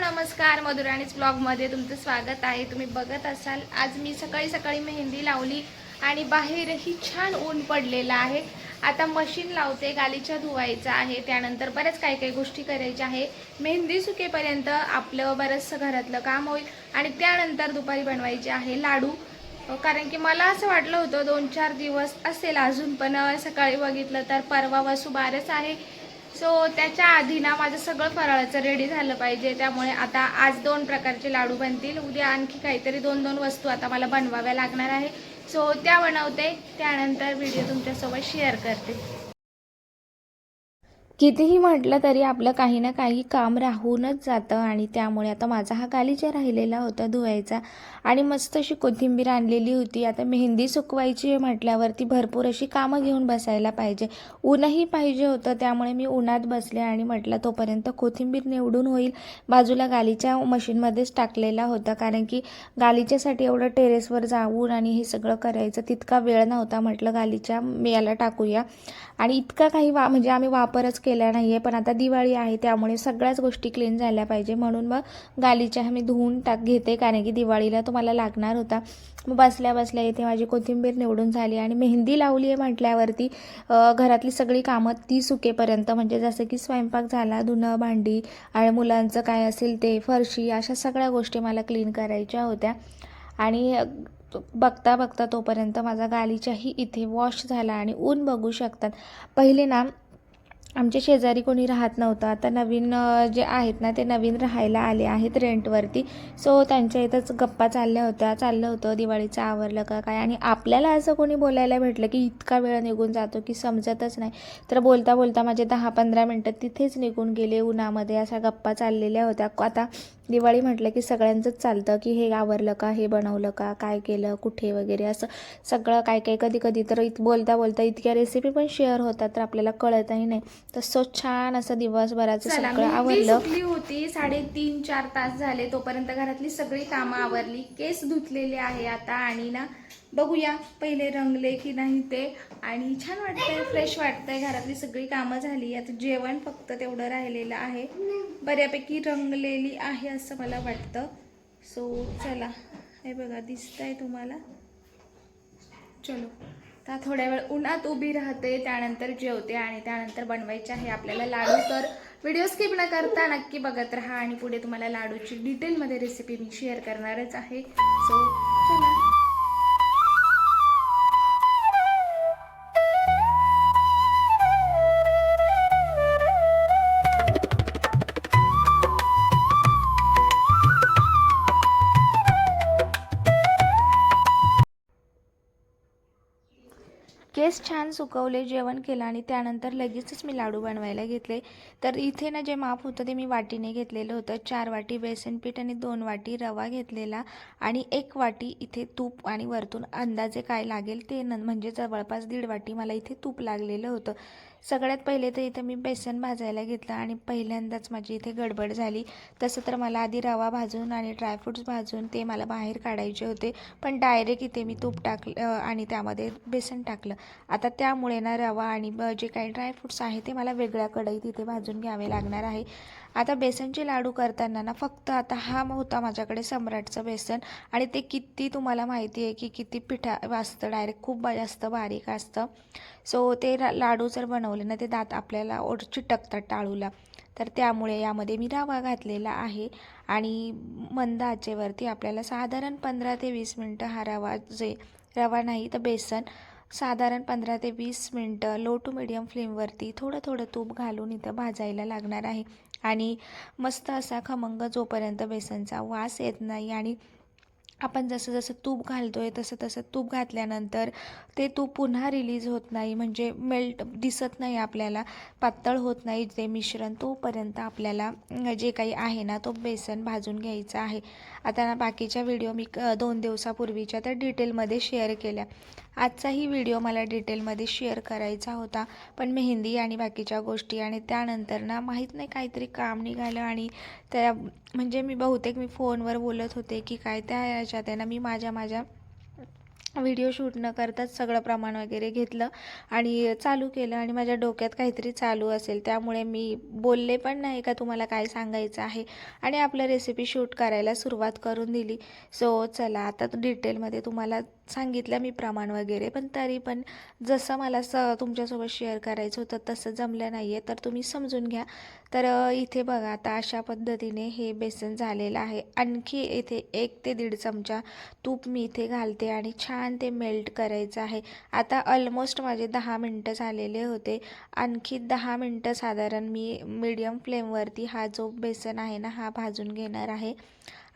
नमस्कार. मधुराणीच ब्लॉगमध्ये तुमचं स्वागत आहे. तुम्ही बघत असाल आज मी सकाळी सकाळी मेहंदी लावली आणि बाहेरही छान ऊन पडलेलं आहे. आता मशीन लावते गालीच्या धुवायचं आहे. त्यानंतर बऱ्याच काही काही गोष्टी करायच्या आहे. मेहंदी सुकेपर्यंत आपलं बरंचसं घरातलं काम होईल आणि त्यानंतर दुपारी बनवायचे आहे लाडू. कारण की मला असं वाटलं होतं दोन चार दिवस असेल अजून पण सकाळी बघितलं तर परवा वसुबारच आहे. सो त्याच्या आधी ना माझं सगळं फराळाचं रेडी झालं पाहिजे. त्यामुळे आता आज दोन प्रकारचे लाडू बनतील. उद्या आणखी काहीतरी दोन दोन वस्तू आता मला बनवाव्या लागणार आहे. सो त्या बनवते. त्यानंतर व्हिडिओ तुमच्यासोबत शेअर करते. कितीही म्हटलं तरी आपलं काही ना काही काम राहूनच जातं आणि त्यामुळे आता माझा हा गालीचा राहिलेला होता धुवायचा. आणि मस्त अशी कोथिंबीर आणलेली होती. आता मेहंदी सुकवायची आहे म्हटल्यावरती भरपूर अशी कामं घेऊन बसायला पाहिजे. ऊनही पाहिजे होतं त्यामुळे मी उन्हात बसले आणि म्हटलं तोपर्यंत कोथिंबीर निवडून होईल. बाजूला गालीच्या मशीनमध्येच टाकलेला होता कारण की गालीच्यासाठी एवढं टेरेसवर जाऊन आणि हे सगळं करायचं तितका वेळ नव्हता म्हटलं गालीच्या याला टाकूया. आणि इतका काही वा म्हणजे आम्ही वापरच केला नाही आहे पण आता दिवाळी आहे त्यामुळे सगळ्याच गोष्टी क्लीन झाल्या पाहिजे. म्हणून मग गालीच्या मी धुवून टाक घेते कारण की दिवाळीला तो मला लागणार होता. मग बसल्या बसल्या इथे माझी कोथिंबीर निवडून झाली आणि मेहंदी लावली आहे म्हटल्यावरती घरातली सगळी कामं ती सुकेपर्यंत म्हणजे जसं की स्वयंपाक झाला धुणं भांडी आणि मुलांचं काय असेल ते फरशी अशा सगळ्या गोष्टी मला क्लीन करायच्या होत्या. आणि तो बघता बघता तोपर्यंत माझा गालीच्याही इथे वॉश झाला आणि ऊन बघू शकतात. पहिले ना आमच्या शेजारी कोणी राहत नव्हतं. आता नवीन जे आहेत ना ते नवीन राहायला आले आहेत रेंटवरती सो त्यांच्या इथंच गप्पा चालल्या होत्या चाललं होतं. दिवाळीचं आवरलं का काय? आणि आपल्याला असं कोणी बोलायला भेटलं की इतका वेळ निघून जातो की समजतच नाही. तर बोलता बोलता माझे दहा पंधरा मिनटं तिथेच निघून गेले उन्हामध्ये. अशा गप्पा चाललेल्या होत्या. आता दिवाळी म्हटलं की सगळ्यांचंच चालतं की हे आवरलं का? हे बनवलं का? काय केलं? कुठे वगैरे? असं सगळं काय काय कधी कधी. तर इत बोलता बोलता इतक्या रेसिपी पण शेअर होतात तर आपल्याला कळतही नाही. तसं छान असं दिवसभराचं सगळं आवडलं सुकली होती साडेतीन चार तास झाले तोपर्यंत घरातली सगळी कामं आवरली केस धुतलेले आहे आता आणि ना बघूया पहिले रंगले की नाही ते. आणि छान वाटतंय फ्रेश वाटतंय घरातली सगळी कामं झाली आता जेवण फक्त तेवढं राहिलेलं आहे. बऱ्यापैकी रंगलेली आहे असं मला वाटतं. सो चला हे बघा दिसतंय तुम्हाला? चलो. आता थोड्या वेळ उन्हात उभी राहते त्यानंतर जेवते आणि त्यानंतर बनवायचे आहे आपल्याला लाडू. तर व्हिडिओ स्किप न करता नक्की बघत राहा आणि पुढे तुम्हाला लाडूची डिटेलमध्ये रेसिपी मी शेअर करणारच आहे. सो छान सुकवले जेवण केलं आणि त्यानंतर लगेचच मी लाडू बनवायला घेतले. तर इथे ना जे माप होतं ते मी वाटीने घेतलेलं होतं. चार वाटी बेसन पीठ आणि दोन वाटी रवा घेतलेला आणि एक वाटी इथे तूप आणि वरतून अंदाजे काय लागेल ते न म्हणजे जवळपास दीड वाटी मला इथे तूप लागलेलं होतं. सगळ्यात पहिले तर इथं मी बेसन भाजायला घेतलं आणि पहिल्यांदाच माझी इथे गडबड झाली. तसं तर मला आधी रवा भाजून आणि ड्रायफ्रूट्स भाजून ते मला बाहेर काढायचे होते. पण डायरेक्ट इथे मी तूप टाकलं आणि त्यामध्ये बेसन टाकलं. आता त्यामुळे ना रवा आणि ब- जे काही ड्रायफ्रूट्स आहे ते मला वेगळ्या कढईत इथे भाजून घ्यावे लागणार आहे. आता बेसनचे लाडू करताना ना फक्त आता हा होता माझ्याकडे सम्राटचं बेसन. आणि ते किती तुम्हाला माहिती आहे की किती पिठा असतं डायरेक्ट खूप जास्त बारीक असतं. सो ते लाडू जर बनवले ना ते दात आपल्याला ओढ चिटकतात टाळूला. तर त्यामुळे यामध्ये मी रवा घातलेला आहे आणि मंद आचेवरती आपल्याला साधारण पंधरा ते वीस मिनटं हा रवा जे रवा नाही तर बेसन साधारण पंधरा ते वीस मिनटं लो टू मिडियम फ्लेमवरती थोडं थोडं तूप घालून इथं भाजायला लागणार आहे. आणि मस्त असा खमंग जोपर्यंत बेसनचा वास येत नाही आणि आपण जसं जसं तूप घालतो आहे तसं तसं तूप घातल्यानंतर ते तूप पुन्हा रिलीज होत नाही. म्हणजे मेल्ट दिसत नाही आपल्याला पातळ होत नाही ते मिश्रण तोपर्यंत आपल्याला जे काही आहे ना तो बेसन भाजून घ्यायचा आहे. आता ना बाकीच्या व्हिडिओ मी क- दोन दिवसापूर्वीच्या त्या डिटेलमध्ये शेअर केल्या. आजचाही व्हिडिओ मला डिटेलमध्ये शेअर करायचा होता. पण मेहंदी आणि बाकीच्या गोष्टी आणि त्यानंतर ना माहीत नाही काहीतरी काम निघालं आणि त्या म्हणजे मी बहुतेक मी फोनवर बोलत होते की काय त्या ह्याच्यात आहे ना मी माझ्या माझ्या व्हिडिओ शूट न करताच सगळं प्रमाण वगैरे घेतलं आणि चालू केलं आणि माझ्या डोक्यात काहीतरी चालू असेल. त्यामुळे मी बोलले पण नाही का तुम्हाला काय सांगायचं आहे? आणि आपलं रेसिपी शूट करायला सुरुवात करून दिली. सो चला आता डिटेलमध्ये तुम्हाला सांगितलं मी प्रमाण वगैरे पण तरी पण जसं मला स तुमच्यासोबत शेअर करायचं होतं तसं जमलं नाही आहे तर तुम्ही समजून घ्या. तर इथे बघा आता अशा पद्धतीने हे बेसन झालेलं आहे. आणखी इथे एक ते दीड चमचा तूप मी इथे घालते आणि छान ते मेल्ट करायचं आहे. आता ऑलमोस्ट माझे दहा मिनटं झालेले होते. आणखी दहा मिनटं साधारण मी मीडियम फ्लेमवरती हा जो बेसन आहे ना हा भाजून घेणार आहे.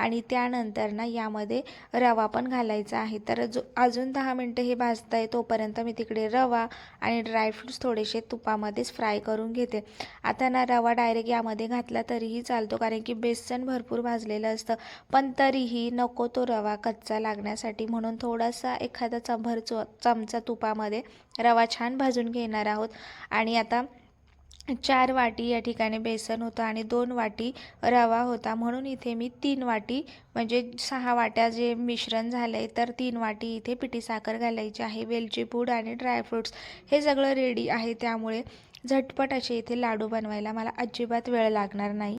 आणि त्यानंतर ना यामध्ये रवा पण घालायचा आहे. तर जो अजून दहा मिनटं हे भाजतं आहे तोपर्यंत मी तिकडे रवा आणि ड्रायफ्रूट्स थोडेसे तुपामध्येच फ्राय करून घेते. आता ना रवा डायरेक्ट यामध्ये घातला तरीही चालतो कारण की बेसन भरपूर भाजलेलं असतं. पण तरीही नको तो रवा कच्चा लागण्यासाठी म्हणून थोडासा एखादा चंभर चो चमचा तुपामध्ये रवा छान भाजून घेणार आहोत. आणि आता चार वाटी या ठिकाणी बेसन होतं आणि दोन वाटी रवा होता. म्हणून इथे मी तीन वाटी म्हणजे सहा वाट्या जे मिश्रण झालं आहे तर तीन वाटी इथे पिठी साखर घालायची आहे. वेलची पूड आणि ड्रायफ्रूट्स हे सगळं रेडी आहे. त्यामुळे झटपट असे इथे लाडू बनवायला मला अजिबात वेळ लागणार नाही.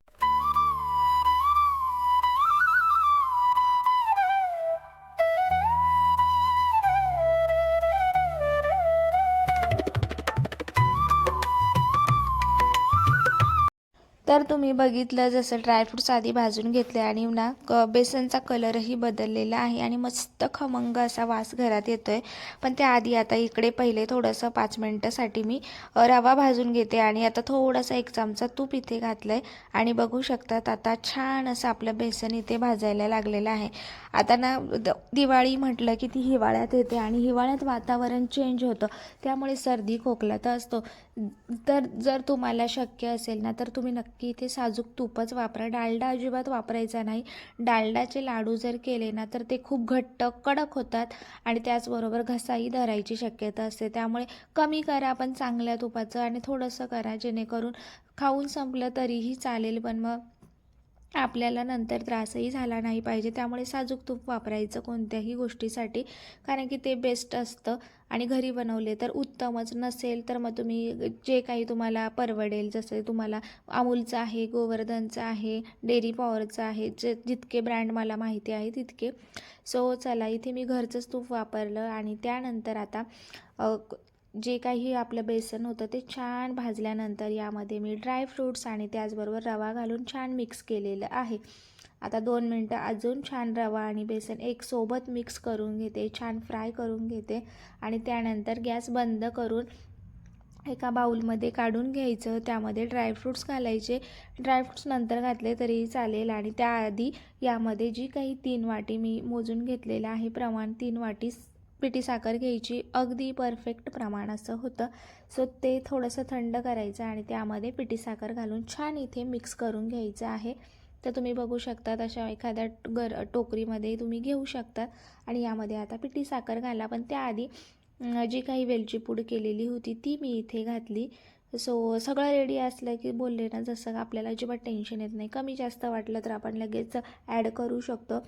तर तुम्ही बघितलं जसं ड्रायफ्रूट्स आधी भाजून घेतले आणि ना क बेसनचा कलरही बदललेला आहे आणि मस्त खमंग असा वास घरात येतो आहे पण त्याआधी आता इकडे पहिले थोडंसं पाच मिनटासाठी मी रवा भाजून घेते आणि आता थोडासा एक चमचा तूप इथे घातलं आहे आणि बघू शकतात आता छान असं आपलं बेसन इथे भाजायला लागलेलं आहे. आता ना द- दिवाळी म्हटलं की ती हिवाळ्यात येते आणि हिवाळ्यात वातावरण चेंज होतं. त्यामुळे सर्दी खोकला तर असतो. तर जर तुम्हाला शक्य असेल ना तर तुम्ही नक्की इथे साजूक तूपच वापरा. डालडा अजिबात वापरायचा नाही. डालडाचे लाडू जर केले ना तर ते खूप घट्ट कडक होतात आणि त्याचबरोबर घसाही धरायची शक्यता असते. त्यामुळे कमी करा पण चांगल्या तुपाचं आणि थोडंसं करा जेणेकरून खाऊन संपलं तरीही चालेल. पण मग आपल्याला नंतर त्रासही झाला नाही पाहिजे. त्यामुळे साजूक तूप वापरायचं कोणत्याही गोष्टीसाठी. कारण की ते बेस्ट असतं. आणि घरी बनवले तर उत्तमच. नसेल तर मग तुम्ही जे काही तुम्हाला परवडेल जसं तुम्हाला अमूलचं आहे गोवर्धनचं आहे डेअरी पॉवरचं आहे जे जितके ब्रँड मला माहिती आहे तितके. सो चला इथे मी घरचंच तूप वापरलं आणि त्यानंतर आता जे काही आपलं बेसन होतं ते छान भाजल्यानंतर यामध्ये मी ड्रायफ्रूट्स आणि त्याचबरोबर रवा घालून छान मिक्स केलेलं आहे. आता दोन मिनटं अजून छान रवा आणि बेसन एक सोबत मिक्स करून घेते छान फ्राय करून घेते आणि त्यानंतर गॅस बंद करून एका बाऊलमध्ये काढून घ्यायचं. त्यामध्ये ड्रायफ्रूट्स घालायचे. ड्रायफ्रूट्स नंतर घातले तरी चालेल आणि त्याआधी यामध्ये जी काही तीन वाटी मी मोजून घेतलेलं आहे प्रमाण तीन वाटी पिठी साखर घ्यायची. अगदी परफेक्ट प्रमाण असं होतं. सो ते थोडंसं थंड करायचं आणि त्यामध्ये पिठी साखर घालून छान इथे मिक्स करून घ्यायचं आहे. तर तुम्ही बघू शकतात अशा एखाद्या गर टोकरीमध्ये तुम्ही घेऊ शकतात. आणि यामध्ये आता पिठी साखर घाला. पण त्याआधी जी काही वेलची पूड केलेली होती ती मी इथे घातली. सो सगळं रेडी असलं की बोलले ना जसं आपल्याला अजिबात टेन्शन येत नाही. कमी जास्त वाटलं तर आपण लगेच ॲड करू शकतो.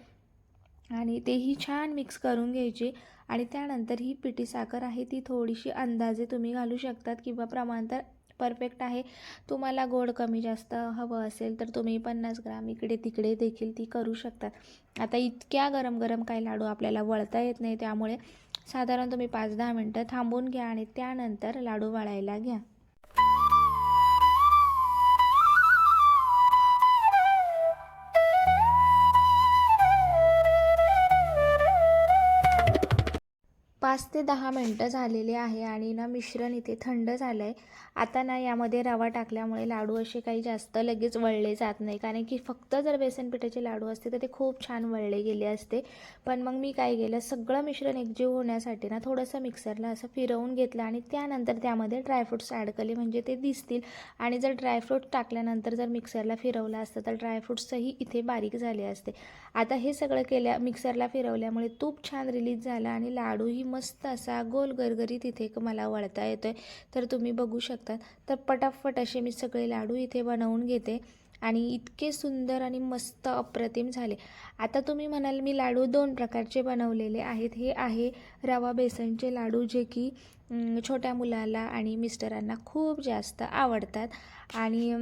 आणि तेही छान मिक्स करून घ्यायची. आणि त्यानंतर ही पिठी साखर आहे ती थोडीशी अंदाजे तुम्ही घालू शकतात किंवा प्रमाण तर परफेक्ट आहे. तुम्हाला गोड कमी जास्त हवं असेल तर तुम्ही पन्नास ग्राम इकडे तिकडे देखील ती करू शकतात आता इतक्या गरम गरम काही लाडू आपल्याला वळता येत नाही त्यामुळे साधारण तुम्ही पाच दहा मिनटं थांबून घ्या आणि त्यानंतर लाडू वळायला घ्या. पाच ते दहा मिनटं झालेले आहे आणि ना मिश्रण इथे थंड झालं आहे आता ना यामध्ये रवा टाकल्यामुळे लाडू असे काही जास्त लगेच वळले जात नाही. कारण की फक्त जर बेसन पिठाचे लाडू असते तर ते खूप छान वळले गेले असते. पण मग मी काय केलं सगळं मिश्रण एकजीव होण्यासाठी ना थोडंसं मिक्सरला असं फिरवून घेतलं आणि त्यानंतर त्यामध्ये ड्रायफ्रूट्स ॲड केले. म्हणजे ते दिसतील. आणि जर ड्रायफ्रूट टाकल्यानंतर जर मिक्सरला फिरवलं असतं तर ड्रायफ्रूट्सही इथे बारीक झाले असते. आता हे सगळं केल्या मिक्सरला फिरवल्यामुळे तूप छान रिलीज झालं आणि लाडूही मस्त मस्त असा गोल गरगरीत इथे क- मला वळता येतो आहे तर तुम्ही बघू शकता. तर पटापट असे मी सगळे लाडू इथे बनवून घेते. आणि इतके सुंदर आणि मस्त अप्रतिम झाले. आता तुम्ही म्हणाल मी लाडू दोन प्रकारचे बनवलेले आहेत. हे आहे रवा बेसनचे लाडू जे की छोट्या मुलाला आणि मिस्टरांना खूप जास्त आवडतात. आणि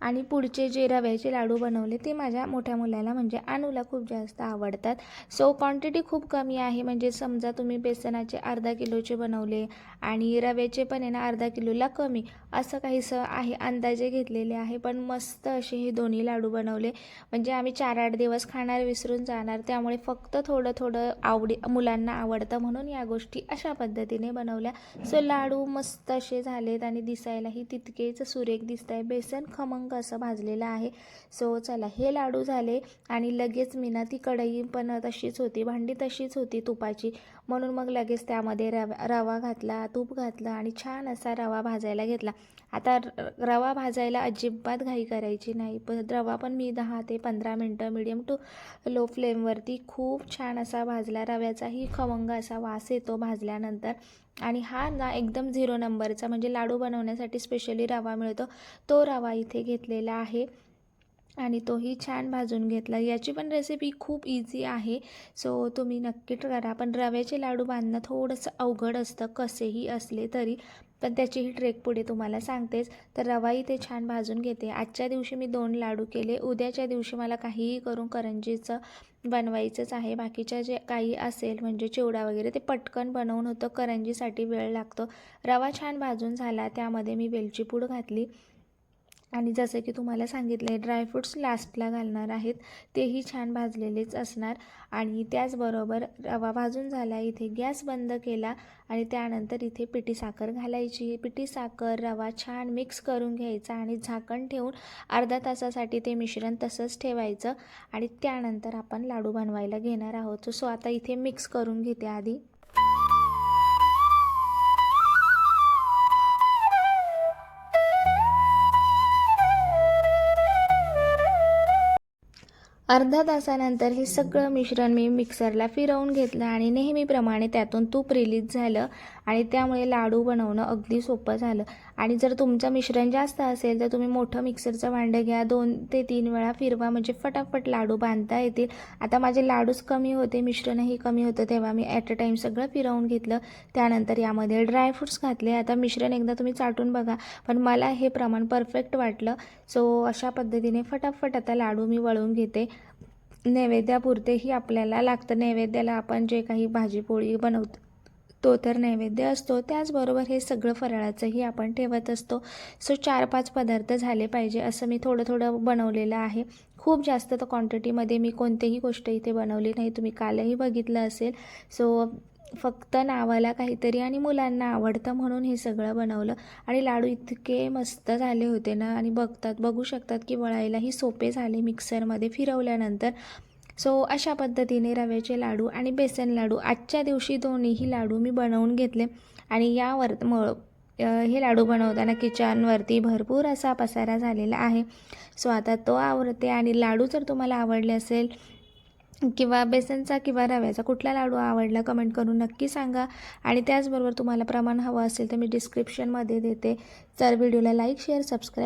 आणि पुढचे जे रव्याचे लाडू बनवले ते माझ्या मोठ्या मुलाला म्हणजे आणूला खूप जास्त आवडतात. सो क्वांटिटी खूप कमी आहे. म्हणजे समजा तुम्ही बेसनाचे अर्धा किलोचे बनवले आणि रव्याचे पण आहे ना अर्धा किलोला कमी असं काहीसं आहे अंदाजे घेतलेले आहे. पण मस्त असे हे दोन्ही लाडू बनवले. म्हणजे आम्ही चार आठ दिवस खाणार विसरून जाणार. त्यामुळे फक्त थोडं थोडं आवडी मुलांना आवडतं म्हणून या गोष्टी अशा पद्धतीने बनवल्या. सो लाडू मस्त असे झालेत आणि दिसायलाही तितकेच सुरेख दिसत आहे बेसन खमंग असं भाजलेलं आहे. सो चला हे लाडू झाले आणि लगेच मी ना ती कढई पण तशीच होती भांडी तशीच होती तुपाची. म्हणून मग लगेच त्यामध्ये रवा रवा घातला तूप घातलं आणि छान असा रवा भाजायला घेतला. आता र- रवा भाजायला अजिबात घाई करायची नाही. पण रवा पण मी दहा ते पंधरा मिनटं मिडियम टू लो फ्लेमवरती खूप छान असा भाजला. रव्याचाही खमंग असा वास येतो भाजल्यानंतर. आणि हा ना एकदम झिरो नंबरचा म्हणजे लाडू बनवण्यासाठी स्पेशली रवा मिळतो. तो रवा इथे घेतलेला आहे. आणि तोही छान भाजून घेतला. याची पण रेसिपी खूप इझी आहे. सो तुम्ही नक्की करा. पण रव्याचे लाडू बांधणं थोडंसं अवघड असतं कसेही असले तरी. पण त्याचीही ट्रेक पुढे तुम्हाला सांगतेच. तर रवाही ते छान भाजून घेते. आजच्या दिवशी मी दोन लाडू केले. उद्याच्या दिवशी मला काहीही करून करंजीचं बनवायचंच आहे. बाकीच्या जे काही असेल म्हणजे चिवडा वगैरे ते पटकन बनवून होतं. करंजीसाठी वेळ लागतो. रवा छान भाजून झाला. त्यामध्ये मी वेलची पूड घातली. आणि जसं की तुम्हाला सांगितले ड्रायफ्रूट्स लास्टला घालणार आहेत. तेही छान भाजलेलेच असणार. आणि त्याचबरोबर रवा भाजून झाला इथे गॅस बंद केला आणि त्यानंतर इथे पिठी साखर घालायची. पिठी साखर रवा छान मिक्स करून घ्यायचा आणि झाकण ठेवून अर्धा तासासाठी ते मिश्रण तसंच ठेवायचं. आणि त्यानंतर आपण लाडू बनवायला घेणार आहोत. सो आता इथे मिक्स करून घेते आधी. अर्धा तासानंतर हे सगळं मिश्रण मी मिक्सरला फिरवून घेतलं आणि नेहमीप्रमाणे त्यातून तूप रिलीज झालं. आणि त्यामुळे लाडू बनवणं अगदी सोपं झालं. आणि जर तुमचं मिश्रण जास्त असेल तर तुम्ही मोठं मिक्सरचं भांडं घ्या. दोन ते तीन वेळा फिरवा म्हणजे फटाफट लाडू बांधता येतील. आता माझे लाडूच कमी होते मिश्रणही कमी होतं तेव्हा मी ॲट अ टाईम सगळं फिरवून घेतलं. त्यानंतर यामध्ये ड्रायफ्रूट्स घातले. आता मिश्रण एकदा तुम्ही चाटून बघा. पण मला हे प्रमाण परफेक्ट वाटलं. सो अशा पद्धतीने फटाफट आता लाडू मी वळून घेते. नैवेद्यापुरतेही आपल्याला लागतं. नैवेद्याला आपण जे काही भाजीपोळी बनवतो तो तर नैवेद्य असतो. त्याचबरोबर हे सगळं फराळाचंही आपण ठेवत असतो. सो चार पाच पदार्थ झाले पाहिजे असं मी थोडं थोडं बनवलेलं आहे. खूप जास्त तर क्वांटिटीमध्ये मी कोणतीही गोष्ट इथे बनवली नाही. तुम्ही कालही बघितलं असेल. सो फक्त नावाला काहीतरी आणि मुलांना आवडतं म्हणून हे सगळं बनवलं. आणि लाडू इतके मस्त झाले होते ना. आणि बघतात बघू शकतात की वळायलाही सोपे झाले मिक्सरमध्ये फिरवल्यानंतर. सो अशा पद्धतीने रव्याचे लाडू आणि बेसन लाडू आजच्या दिवशी दोन्हीही लाडू मी बनवून घेतले. आणि यावर म हे लाडू बनवताना किचनवरती भरपूर असा पसारा झालेला आहे. सो आता तो आवडते आणि लाडू जर तुम्हाला आवडले असेल किंवा बेसनचा किंवा रव्याचा कुठला लाडू आवडला कमेंट करून नक्की सांगा. आणि त्याचबरोबर तुम्हाला प्रमाण हवं असेल तर मी डिस्क्रिप्शनमध्ये देते. तर व्हिडिओला लाईक शेअर सबस्क्राईब